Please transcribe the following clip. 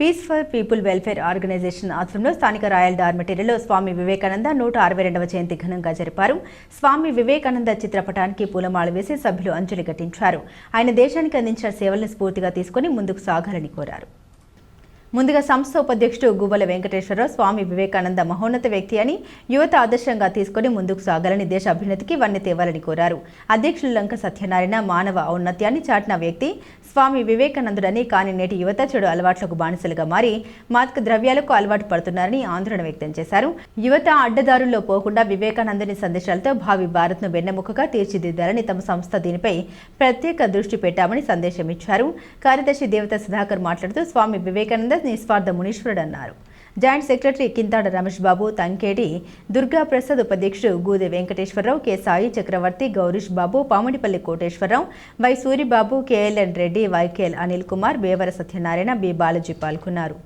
Peace for people welfare organization ఆధ్వర్యంలో స్థానిక royal డార్మెటరీలో Swami Vivekananda నూట అరవై రెండవ జయంతి ఘనంగా జరిపారు. స్వామి వివేకానంద చిత్రపటానికి పూలమాల వేసి సభ్యులు అంజలి ఘటించారు. ఆయన దేశానికి అందించిన సేవలను స్ఫూర్తిగా తీసుకుని ముందుకు సాగాలని కోరారు. ముందుగా సంస్థ ఉపాధ్యక్షుడు గువ్వల వెంకటేశ్వరరావు స్వామి వివేకానంద మహోన్నత వ్యక్తి అని యువత ఆదర్శంగా తీసుకుని ముందుకు సాగాలని దేశ అభ్యున్నతికి వన్నె తేవాలని కోరారు. అధ్యక్షులు లంక సత్యనారాయణ మానవ ఔన్నత్యాన్ని చాటిన వ్యక్తి స్వామి వివేకానందుడని కానీ నేటి యువత చెడు అలవాట్లకు బానిసలుగా మారి మాదక ద్రవ్యాలకు అలవాటు పడుతున్నారని ఆందోళన వ్యక్తం చేశారు. యువత అడ్డదారుల్లో పోకుండా వివేకానందుని సందేశాలతో భావి భారత్ను వెన్నెముకగా తీర్చిదిద్దాలని తమ సంస్థ దీనిపై ప్రత్యేక దృష్టి పెట్టామని సందేశం ఇచ్చారు కార్యదర్శి దేవత సుధాకర్ మాట్లాడుతూ స్వామి వివేకానంద నిస్వార్థ మునీశ్వరుడు అన్నారు జాయింట్ సెక్రటరీ కింతాడ రమేష్ బాబు తంకేడి దుర్గా ప్రసాద్ ఉపాధ్యక్షుడు Goode Venkateswara Rao K Sai Chakravarthy Gowrish Babu Pamudipalli Koteswara Rao Y Suribabu KLN Reddy YKL Anil Kumar Bevara Satyanarayana B Balaji పాల్గొన్నారు.